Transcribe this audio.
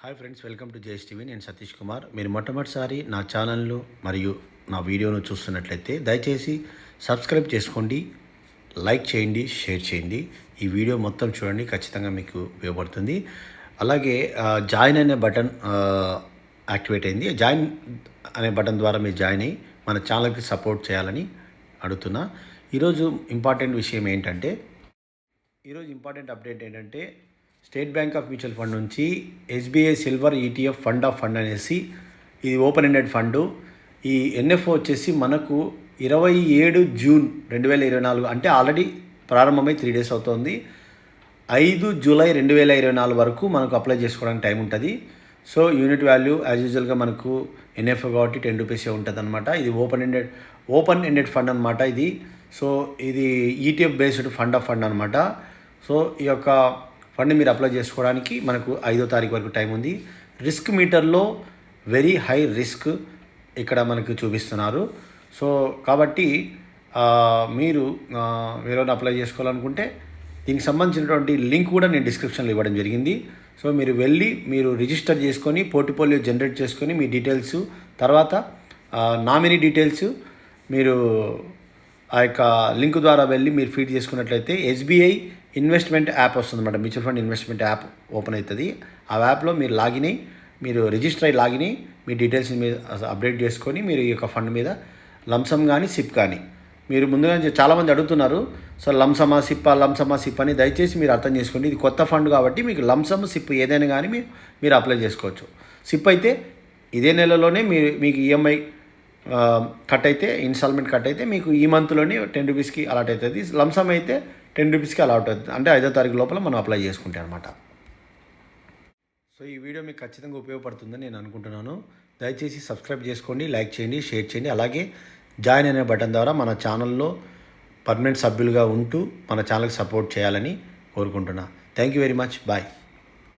Hi friends welcome to J S TV నేను సతీష్ కుమార్. మీరు మొట్టమొదటిసారి నా ఛానల్ను మరియు నా వీడియోను చూస్తున్నట్లయితే దయచేసి సబ్స్క్రైబ్ చేసుకోండి లైక్ చేయండి షేర్ చేయండి. ఈ వీడియో మొత్తం చూడండి ఖచ్చితంగా మీకు ఉపయోగపడుతుంది. అలాగే జాయిన్ అనే బటన్ యాక్టివేట్ అయింది. జాయిన్ అనే బటన్ ద్వారా మీరు జాయిన్ అయ్యి మన ఛానల్కి సపోర్ట్ చేయాలని అడుగుతున్నా. ఈరోజు ఇంపార్టెంట్ విషయం ఏంటంటే ఈరోజు ఇంపార్టెంట్ అప్డేట్ ఏంటంటే State Bank of mutual fund నుంచి SBI silver ETF fund of fund అనేసి ఇది ఓపెన్ ఎండెడ్ ఫండ్. ఈ ఎన్ఎఫ్ఓ వచ్చేసి మనకు ఇరవై ఏడు జూన్ రెండు వేల ఇరవై నాలుగు అంటే ఆల్రెడీ ప్రారంభమై త్రీ డేస్ అవుతోంది. ఐదు జూలై రెండు వేల ఇరవై నాలుగు వరకు మనకు అప్లై చేసుకోవడానికి టైం ఉంటుంది. సో యూనిట్ వాల్యూ యాజ్ యూజువల్గా మనకు ఎన్ఎఫ్ఓ కాబట్టి టెన్ రూపీసే ఉంటుంది అనమాట ఇది open ended open ended fund అనమాట ఇది. సో ఇది ETF based fund of fund అనమాట సో ఈ యొక్క ఫండ్ మీరు అప్లై చేసుకోవడానికి మనకు ఐదో తారీఖు వరకు టైం ఉంది. రిస్క్ మీటర్లో వెరీ హై రిస్క్ ఇక్కడ మనకు చూపిస్తున్నారు. సో కాబట్టి మీరు ఆ, అప్లై చేసుకోవాలనుకుంటే దీనికి సంబంధించినటువంటి లింక్ కూడా నేను డిస్క్రిప్షన్లో ఇవ్వడం జరిగింది. సో మీరు వెళ్ళి మీరు రిజిస్టర్ చేసుకొని పోర్ట్ఫోలియో జనరేట్ చేసుకొని మీ డీటెయిల్స్ తర్వాత నామినీ డీటెయిల్స్ మీరు ఆ యొక్క లింక్ ద్వారా వెళ్ళి మీరు ఫీడ్ చేసుకున్నట్లయితే ఎస్బీఐ ఇన్వెస్ట్మెంట్ యాప్ వస్తుంది అనమాట mutual fund investment app open అవుతుంది. ఆ యాప్లో మీరు లాగిన్ అయ్యి మీరు రిజిస్టర్ అయ్యి లాగిన్ అయ్యి మీ డీటెయిల్స్ మీద అప్డేట్ చేసుకొని మీరు ఈ యొక్క ఫండ్ మీద లంసమ్ కానీ సిప్ కానీ మీరు ముందుగా చాలామంది అడుగుతున్నారు. సో లంసమా సిప్పా లంసమా సిప్ అని దయచేసి మీరు అర్థం చేసుకోండి. ఇది కొత్త ఫండ్ కాబట్టి మీకు లంసమ్ సిప్ ఏదైనా కానీ మీరు మీరు అప్లై చేసుకోవచ్చు. సిప్ అయితే ఇదే నెలలోనే మీరు మీకు ఈఎంఐ కట్ అయితే ఇన్స్టాల్మెంట్ కట్ అయితే మీకు ఈ మంత్లోనే టెన్ రూపీస్కి అలాట్ అవుతుంది. లంసమ్ అయితే టెన్ రూపీస్కి అలాట్ అవుతుంది. అంటే ఐదో తారీఖు లోపల మనం అప్లై చేసుకుంటే అనమాట సో ఈ వీడియో మీకు ఖచ్చితంగా ఉపయోగపడుతుందని నేను అనుకుంటున్నాను. దయచేసి సబ్స్క్రైబ్ చేసుకోండి లైక్ చేయండి షేర్ చేయండి. అలాగే జాయిన్ అనే బటన్ ద్వారా మన ఛానల్లో పర్మనెంట్ సభ్యులుగా ఉంటూ మన ఛానల్కి సపోర్ట్ చేయాలని కోరుకుంటున్నా. Thank you very much bye